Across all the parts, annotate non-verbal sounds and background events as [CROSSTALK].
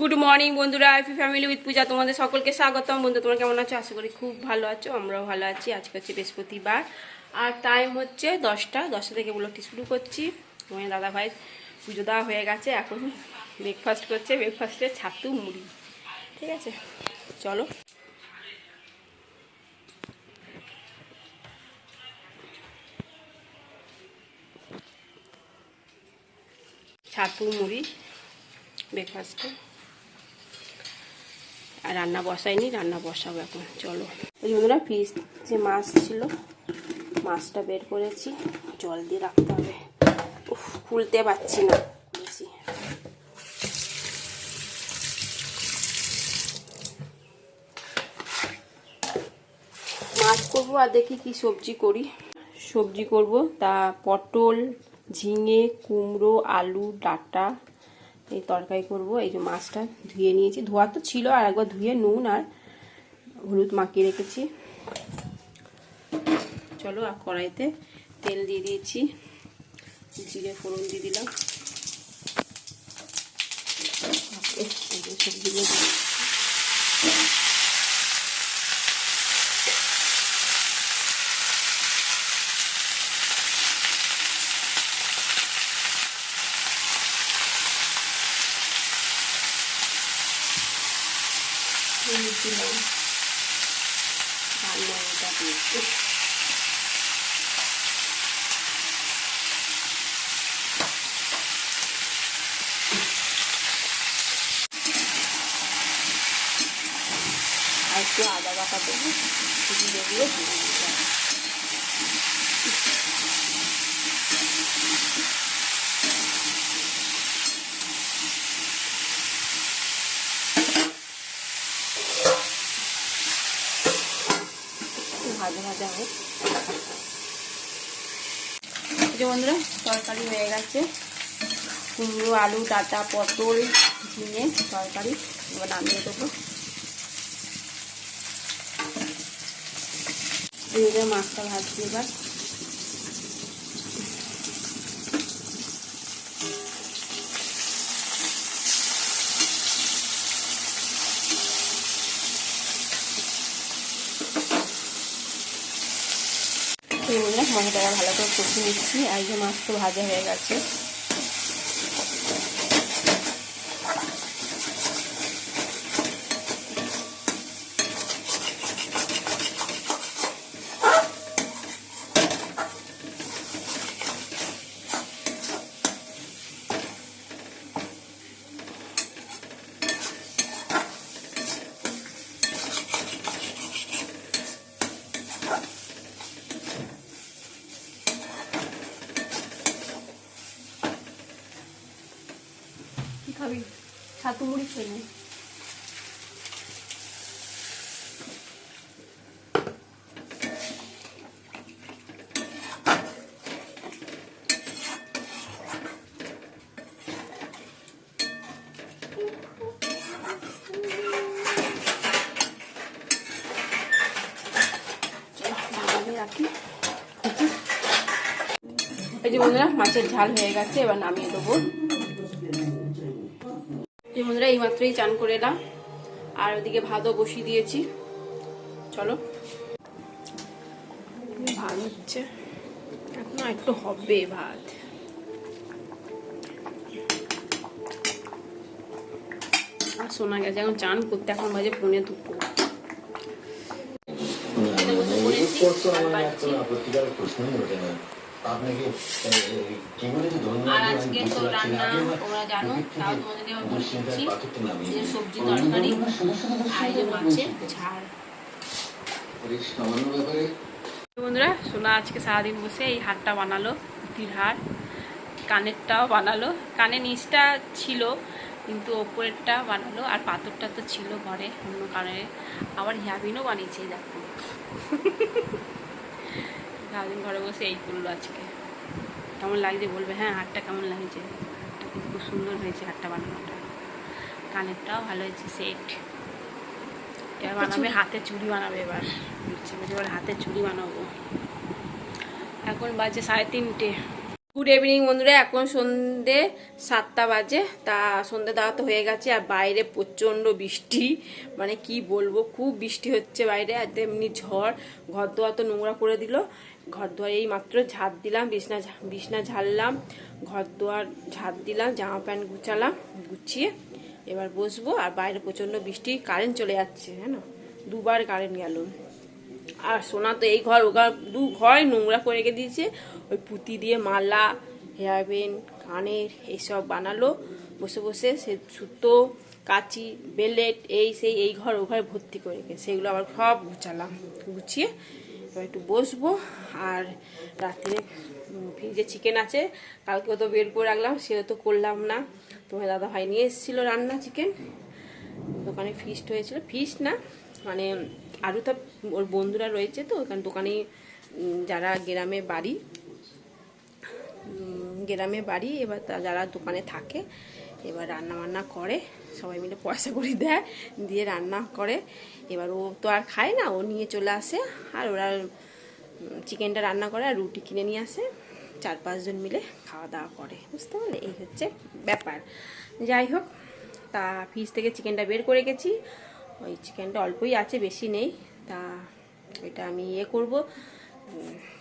Good morning বন্ধুরা আইফি family with পূজা, তোমাদের সকলকে স্বাগতম। বন্ধু তোমরা কেমন আছো? আশা করি খুব ভালো আছো, আমরাও ভালো আছি। আজকে হচ্ছে বৃহস্পতিবার, আর টাইম হচ্ছে দশটা দশটা থেকে ব্লগটি শুরু করছি। তোমার দাদা ভাই পুজো দেওয়া হয়ে গেছে, এখন ব্রেকফাস্ট করছে ব্রেকফাস্টে ছাতু মুড়ি। ঠিক আছে? চলো। ছাতু মুড়ি ব্রেকফাস্টে আর রান্না বসাইনি, রান্না বসাবো এখন, চলো। ওই বন্ধুরা, ফ্রিজ যে মাছ ছিল, মাছটা বের করেছি, জল দিয়ে রাখতে হবে। উফ, খুলতে পারছি না, বেশি। মাছ করব আর দেখি কি সবজি করি। সবজি করব তা পটল, ঝিঙে, কুমড়ো, আলু, ডাঁটা এই তরকারি করব, এই যে মাছটা ধুয়ে নিয়েছি। ধোয়া তো ছিল, আর একবার ধুয়ে নুন আর হলুদ মাখিয়ে রেখেছি। চলো আর কড়াইতে তেল দিয়ে দিয়েছি। জিরে ফোড়ন দিয়ে দিলাম। সবজিগুলো দিয়ে দিচ্ছি। দিলাম ভালো এটা দিয়েছি আর একটু আদা বাটা দেবো দিয়ে দিয়ে দিয়ে ভাজা ভাজা হোক বন্ধুরা, তরকারি হয়ে গেছে। কুমড়ো, আলু, ডাটা, পটল, ঝিঙে তরকারি, এবার নামিয়ে দেবো। মাছটা ভাজছি এবার। মশলাটা ভালো করে কষিয়ে নিচ্ছি। আর যে মাছ তো ভাজা হয়ে গেছে। খাবি। ছাতু মুড়ি খেয়ে এই যে বন্ধুরা মাছের ঝাল হয়ে গেছে এবার নামিয়ে দেবো। যে বন্ধুরা এই মাত্রই চান করে এলাম আর ওদিকে ভাতও বসিয়ে দিয়েছি চলো ভাত হচ্ছে এখন একটু হবে ভাত আর শোনা গেছে এখন চান করতে এখন বাজে পৌনে দুপুর করতো আপনাকে জীবনে যে আর আজকে তো রান্না তোমরা জানো তাও তোমাদেরকে দিচ্ছি যে সবজি তরকারি যে মাছের ঝাল। বন্ধুরা সোনা আজকে সারাদিন বসে এই হারটা বানালো পুঁতির হার কানেরটাও বানালো। কানের নিচটা ছিল কিন্তু ওপরেরটা বানালো আর পাথরটা তো ছিল ঘরে অন্য কারণে। আবার হিয়াবিনও বানিয়েছে দেখো। সারাদিন ঘরে বসে এই করল আজকে। কেমন লাগছে বলবে? হ্যাঁ হারটা কেমন লাগছে? হারটা কিন্তু খুব সুন্দর হয়েছে হারটা বানানোটা। কানেরটাও ভালো হয়েছে সেট। এবার বানাবে হাতে চুড়ি বানাবে এবার। করছে এবার হাতে চুড়ি বানাবো। এখন বাজে সাড়ে তিনটে। গুড ইভিনিং বন্ধুরা এখন সন্ধে সাতটা বাজে। তা সন্ধে দেওয়া তো হয়ে গেছে আর বাইরে প্রচণ্ড বৃষ্টি। মানে কি বলব খুব বৃষ্টি হচ্ছে বাইরে আর তেমনি ঝড় ঘর দোয়া তো নোংরা করে দিল। ঘর দোয়ার এই মাত্র ঝাড় দিলাম, বিছনা বিছনা ঝাড়লাম ঘর দোয়ার ঝাড় দিলাম, জামা প্যান্ট গুছালাম, গুছিয়ে এবার বসবো আর বাইরে প্রচণ্ড বৃষ্টি কারেন্ট চলে যাচ্ছে হ্যাঁ দুবার কারেন্ট গেল। আর সোনা তো এই ঘর, ও ঘর, দু ঘর নোংরা করে রেখে দিয়েছে। ওই পুঁতি দিয়ে মালা হেয়ারবেন কানের এইসব বানালো। বসে বসে সে সুতো, কাচি, বেলেট, এই সেই, এই ঘর, ও ঘরে ভর্তি করে রেখে, সেগুলো আবার সব গুছালাম। গুছিয়ে এবার একটু বসবো। আর রাত্রে ফ্রিজে চিকেন আছে, কালকেও তো বের করে রাখলাম, সেও তো করলাম না। তোমার দাদা ভাই নিয়ে এসেছিল রান্না চিকেন দোকানে ফিস্ট হয়েছিল। ফিস্ট না মানে আরও তো ওর বন্ধুরা রয়েছে তো, ওখানে দোকানে যারা গ্রামে বাড়ি গ্রামে বাড়ি, এবার যারা দোকানে থাকে এবার রান্না বান্না করে, সবাই মিলে পয়সা করে দেয়, দিয়ে রান্না করে। এবার ও তো আর খায় না, ও নিয়ে চলে আসে, আর ওরা চিকেনটা রান্না করে আর রুটি কিনে নিয়ে আসে। চার পাঁচজন মিলে খাওয়া দাওয়া করে, বুঝতে পারলে? এই হচ্ছে ব্যাপার। যাই হোক, তা ফ্রিজ থেকে চিকেনটা বের করে গেছি ওই চিকেনটা অল্পই আছে, বেশি নেই। তা ওইটা আমি ইয়ে করব।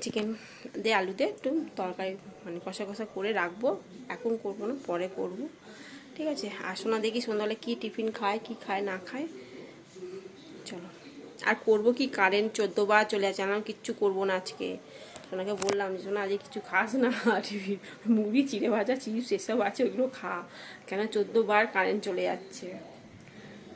চিকেন দিয়ে আলুতে একটু তরকারি মানে কষা কষা করে রাখব। এখন করব না, পরে করব। ঠিক আছে? আসো না দেখি সন্ধ্যাবেলা কী টিফিন খায়, কি খায়, না খায়। চলো। আর করব কি? কারেন্ট চোদ্দ বার চলে আছে আমি কিচ্ছু করব না আজকে। সোনাকে বললাম যে, সোনা আজকে কিছু খাস না। মুড়ি, চিড়ে ভাজা, চিপস, এসব আছে ওইগুলো খা। কেন? চোদ্দ বার কারেন্ট চলে যাচ্ছে।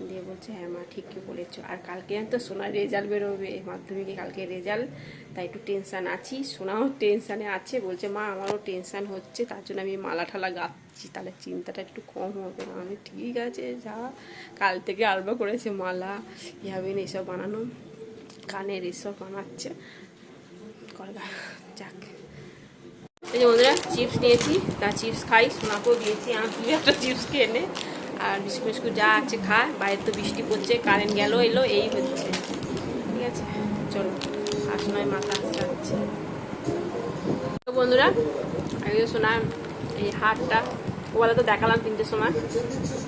দিয়ে বলছে হ্যাঁ মা, ঠিকই বলেছ। আর কালকে তো সোনার রেজাল্ট বেরোবে, মাধ্যমিকে কালকে রেজাল্ট। তাই একটু টেনশান আছি। সোনাও টেনশানে আছে। বলছে, মা, আমারও টেনশান হচ্ছে। তার জন্য আমি মালা ঠালা গাচ্ছি তাহলে চিন্তাটা একটু কম হবে। না আমি ঠিক আছে, যা। কাল থেকে আরম্ভ করেছে মালা, ইয়াবিন এসব বানানো, কানের এসব বানাচ্ছে। করগা যাক। এই যে বন্ধুরা চিপস নিয়েছি। তা চিপস খাই, সোনাকেও দিয়েছি। আমার দু একটা চিপস খেয়ে আর বিস্কুট বিস্কুট যা আছে খা। বাইরে তো বৃষ্টি পড়ছে কারেন্ট গেল, এলো, এই হচ্ছে। ঠিক আছে? চলো আর সোনায় মাথা আসতে তো বন্ধুরা, আগে শোনা, এই হারটা ওবেলা তো দেখালাম তিনটের সময়।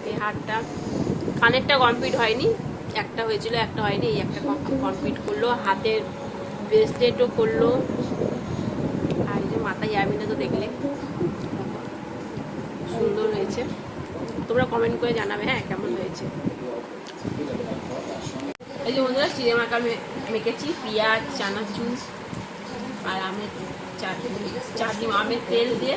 এই হারটা কানেরটা কমপ্লিট হয়নি। একটা হয়েছিল, একটা হয়নি, এই একটা কমপ্লিট করল। হাতের ব্রেসলেটও করল। আর এই যে মাথা ইয়ামিনে তো দেখলে। সুন্দর হয়েছে। তোমরা কমেন্ট করে জানাবে হ্যাঁ কেমন হয়েছে? এই যে বন্ধুরা চিড়ে মাখা মেখেছি, পেঁয়াজ, চানাচুর, আর আমের চাটনি চাটনি, আমের তেল দিয়ে।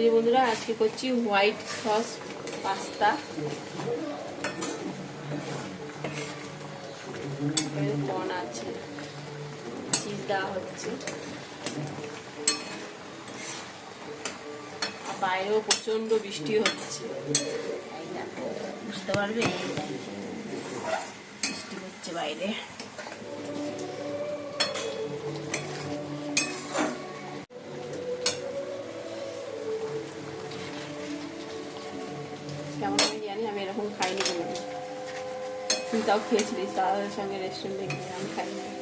এই বন্ধুরা, আজকে করছি হোয়াইট সস পাস্তা। দেওয়া হচ্ছে বাইরেও প্রচণ্ড বৃষ্টি হচ্ছে বুঝতে পারবে বৃষ্টি হচ্ছে বাইরে কেমন আমি জানি আমি এরকম খাইনি কোনো তুই তাও খেয়েছিলিস তাদের সঙ্গে রেস্টুরেন্টে গিয়ে আমি খাইনি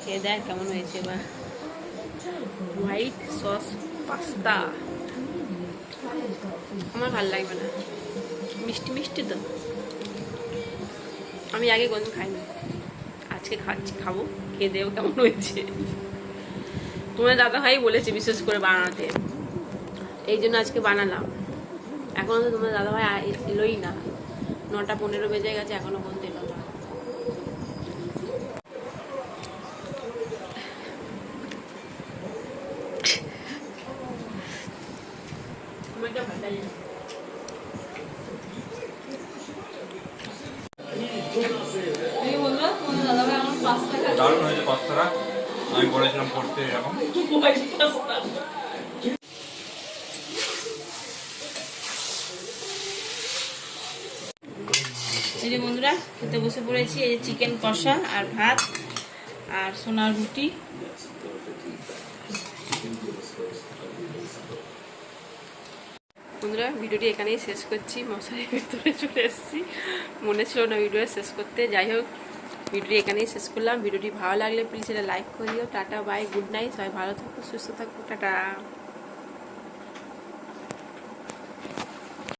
খেয়ে দেখ কেমন হয়েছে এবার। হোয়াইট সস পাস্তা আমার ভালো লাগবে না। মিষ্টি মিষ্টি তো। আমি আগে কোনদিন খাইনি। আজকে খাচ্ছি, খাব। খেয়ে দেবো কেমন হয়েছে। তোমার দাদা ভাই বলেছে বিশেষ করে বানাতে। এই জন্য আজকে বানালাম। এখনও তো তোমার দাদা ভাই এলোই না। নটা পনেরো বেজে গেছে এখনও পর্যন্ত এলো না। দারুণ হয়েছে পাস্তাটা আমি বলেছিলাম করতে এরকম [LAUGHS] হোয়াইট পাস্তা এই যে বন্ধুরা, খেতে বসে পড়েছি, এই চিকেন কষা আর ভাত আর সোনার রুটি। বন্ধুরা, ভিডিওটি এখানেই শেষ করছি। মশারির ভেতরে চলে এসেছি। মনে ছিল না ভিডিও শেষ করতে। যাই হোক, ভিডিওটি এখানেই শেষ করলাম। ভিডিওটি ভালো লাগলে প্লিজ এটা লাইক করিও। টাটা বাই গুড নাইট সবাই ভালো থাকো, সুস্থ থাকো। টাটা।